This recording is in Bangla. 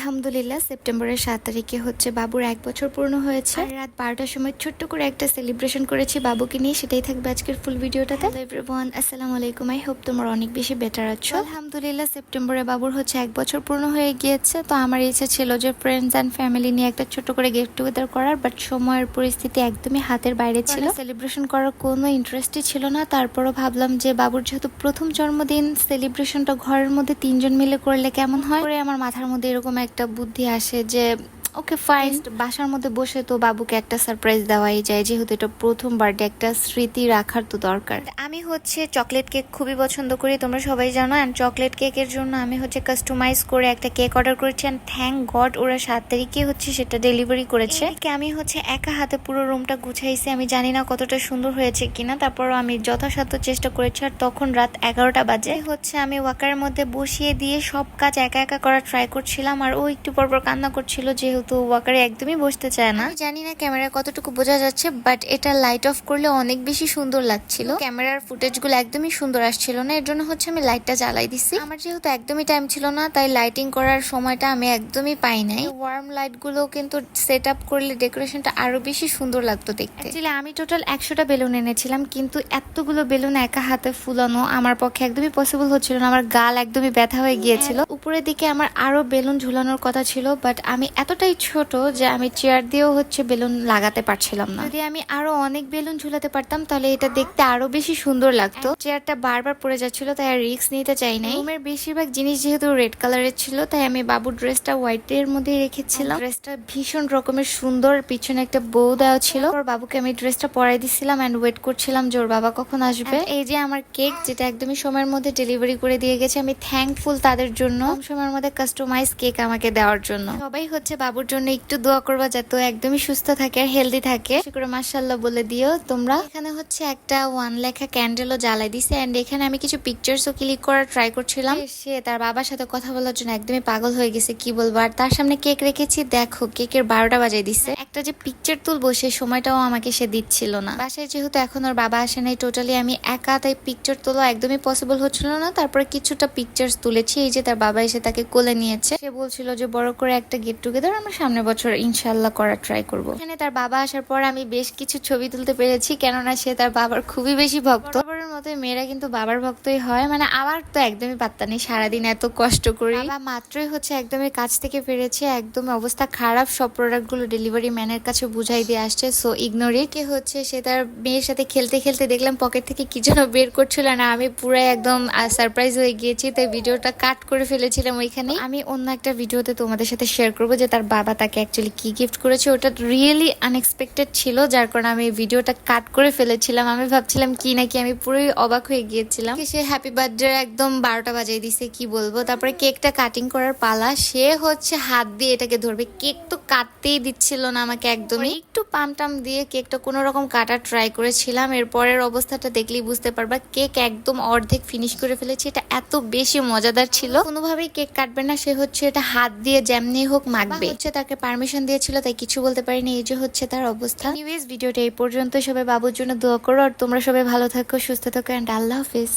আলহামদুলিল্লাহ, সেপ্টেম্বরের সাত তারিখে হচ্ছে বাবুর এক বছর পূর্ণ হয়েছে। রাত বারোটার সময় ছোট্ট করে একটা সেলিব্রেশন করেছি বাবুকে নিয়ে, সেটাই থাকবে আজকের ফুল ভিডিওটাতে এভরিওয়ান আসসালামু আলাইকুম। আই হোপ তোমার অনেক বেশি বেটার আছো। আলহামদুলিল্লাহ, সেপ্টেম্বরে বাবুর হচ্ছে এক বছর পূর্ণ হয়ে গিয়েছে। তো আমার ইচ্ছা ছিল যে ফ্রেন্ডস অ্যান্ড ফ্যামিলি নিয়ে একটা ছোট করে গেট টুগেদার করার বাট সময়ের পরিস্থিতি একদমই হাতের বাইরে ছিল। সেলিব্রেশন করার কোনো ইন্টারেস্টই ছিল না। তারপরও ভাবলাম যে বাবুর যেহেতু প্রথম জন্মদিন সেলিব্রেশনটা ঘরের মধ্যে তিনজন মিলে করলে কেমন হয়? আমার মাথার মধ্যে এরকম একটা বুদ্ধি আসে যে ওকে ফাইন বাসার মধ্যে বসে তো বাবুকে একটা সারপ্রাইজ দেওয়াই যায় যেহেতু এটা প্রথম বার্থডে একটা স্মৃতি রাখার তো দরকার। আমি হচ্ছে চকলেট কেক খুবই পছন্দ করি তোমরা সবাই জানো অ্যান্ড চকলেট কেকের জন্য আমি হচ্ছে কাস্টমাইজ করে একটা কেক অর্ডার করেছি অ্যান্ড থ্যাংক গড ওরা সাত তারিখে হচ্ছে সেটা ডেলিভারি করেছে। আমি হচ্ছে একা হাতে পুরো রুমটা গুছাইছি আমি জানি না কতটা সুন্দর হয়েছে কিনা তারপরও আমি যথাসাধ্য চেষ্টা করেছি আর তখন রাত এগারোটা বাজে। হচ্ছে আমি ওয়াকারের মধ্যে বসিয়ে দিয়ে সব কাজ একা একা করার ট্রাই করছিলাম আর ও একটু পরপর কান্না করছিল যেহেতু ওয়াকারে একদমই বসতে চায় না। জানি না ক্যামেরায় কতটুকু বোঝা যাচ্ছে বাট এটা লাইট অফ করলে অনেক বেশি সুন্দর লাগছিল। ক্যামেরার ফুটেজগুলো একদমই সুন্দর আসছিল না এর জন্য হচ্ছে আমি লাইটটা জ্বালাই দিছি। আমার যেহেতু একদমই টাইম ছিল না তাই লাইটিং করার সময়টা আমি একদমই পাই নাই। ওয়ার্ম লাইটগুলো কিন্তু সেট আপ করলে ডেকোরেশনটা আরও বেশি সুন্দর লাগতো দেখতে। আমি টোটাল একশোটা বেলুন এনেছিলাম কিন্তু এতগুলো বেলুন একা হাতে ফুলানো আমার পক্ষে একদমই পসিবল হচ্ছিল না আমার গাল একদমই ব্যথা হয়ে গিয়েছিল। উপরের দিকে আমার আরও বেলুন ঝুলানোর কথা ছিল বাট আমি এতটাই ছোট যে আমি চেয়ার দিয়েও হচ্ছে বেলুন লাগাতে পারছিলাম না। যদি আমি আরও অনেক বেলুন ঝুলাতে পারতাম তাহলে এটা দেখতে আরও বেশি সুন্দর লাগতো। চেয়ারটা বারবার পড়ে যাচ্ছিল তাই আর রিস্ক নিতে চাই নাই। রুমের বেশিরভাগ জিনিস যেহেতু রেড কালারের ছিল তাই আমি বাবুর ড্রেসটা হোয়াইট এর মধ্যেই রেখেছিলাম। ড্রেসটা ভীষণ রকমের সুন্দর পিছনে একটা বউ দেওয়া ছিল। ওর বাবুকে আমি ড্রেসটা পরাই দিছিলাম এন্ড ওয়েট করছিলাম যে ওর বাবা কখন আসবে। এই যে আমার কেক যেটা একদমই সময়ের মধ্যে ডেলিভারি করে দিয়ে গেছে আমি থ্যাঙ্কফুল তাদের জন্য। কম সময়ের মধ্যে কাস্টমাইজ কেক আমাকে দেওয়ার জন্য। সবাই হচ্ছে, বাবুর জন্য একটু দোয়া করবা যাতে একদমই সুস্থ থাকে আর হেলদি থাকে। বেশি করে বলে দিও তোমরা। এখানে হচ্ছে একটা ওয়ান লেখা ক্যান্ডেলও জ্বালাই দিছে এন্ড এখানে আমি কিছু পিকচার্সও ক্লিক করার ট্রাই করছিলাম। সে তার বাবার সাথে কথা বলার জন্য একদমই পাগল হয়ে গেছে, কি বলব? আর তার সামনে কেক রেখেছি, দেখো কেকের বারোটা বাজাই দিচ্ছে একটা যে পিকচার তুলবো, সে সময়টাও আমাকে সে দিচ্ছিল না। বাসায় যেহেতু এখন ওর বাবা আসে নাই টোটালি আমি একা তাই পিকচার তোলা একদমই পসিবল হচ্ছিল না। তারপরে কিছুটা পিকচার্স তুলেছি, এই যে তার বাবা এসে তাকে কোলে নিয়েছে। সে বলছিল যে, বড় করে একটা গেট টুগেদার আমরা সামনে বছর ইনশাল্লাহ করার ট্রাই করব। এখানে তার বাবা আসার পর আমি বেশ কিছু ছবি তুলতে পেরেছি, কেননা সে তার বাবার খুবই বেশি ভক্ত। মতো মেয়েরা কিন্তু বাবার ভক্তই হয়। মানে আমার তো একদমই পাত্তা নেই। সারাদিন এত কষ্ট করি। বাবা মাত্রই হচ্ছে একদমই কাজ থেকে ফিরেছে একদম অবস্থা খারাপ। সব প্রোডাক্টগুলো ডেলিভারি ম্যানের কাছে বুঝাই দিয়ে আসছে সো ইগনোর কে হচ্ছে সে তার মেয়ের সাথে খেলতে খেলতে দেখলাম পকেট থেকে কি যেন বের করছিল না। আমি পুরাই একদম সারপ্রাইজ হয়ে গিয়েছি। তাই ভিডিওটা কাট করে ফেলেছিলাম ওইখানে আমি অন্য একটা ভিডিওতে তোমাদের সাথে শেয়ার করব যে তার বাবা তাকে অ্যাকচুয়ালি কি গিফট করেছে। ওটা রিয়েলি আনএক্সপেক্টেড ছিল যার কারণে আমি ভিডিওটা কাট করে ফেলেছিলাম। আমি ভাবছিলাম কি নাকি আমি পুরোই অবাক হয়ে গিয়েছিলাম। সে হ্যাপি বার্থডে একদম বারোটা বাজিয়ে দিছে কি বলব? তারপরে কেকটা কাটিং করার পালা সে হচ্ছে হাত দিয়ে এটাকে ধরবে। কেক তো কাটতেই দিচ্ছিল না আমাকে একদমই। একটু পাম টাম দিয়ে কেকটা কোনো রকম কাটার ট্রাই করেছিলাম। এরপরের অবস্থাটা দেখলেই বুঝতে পারবা কেক একদম অর্ধেক ফিনিশ করে ফেলেছি। এটা এত বেশি মজাদার ছিল। কোনোভাবেই কেক কাটবে না সে হচ্ছে এটা হাত দিয়ে যেমনি হোক মাখবে। হচ্ছে তাকে পারমিশন দিয়েছিল তাই কিছু বলতে পারিনি এই যে হচ্ছে তার অবস্থা। ভিডিওটা এই পর্যন্ত সবাই বাবুর জন্য দোয়া করো আর তোমরা সবাই ভালো থাকো সুস্থ থাকো অ্যান্ড আল্লাহ হাফিজ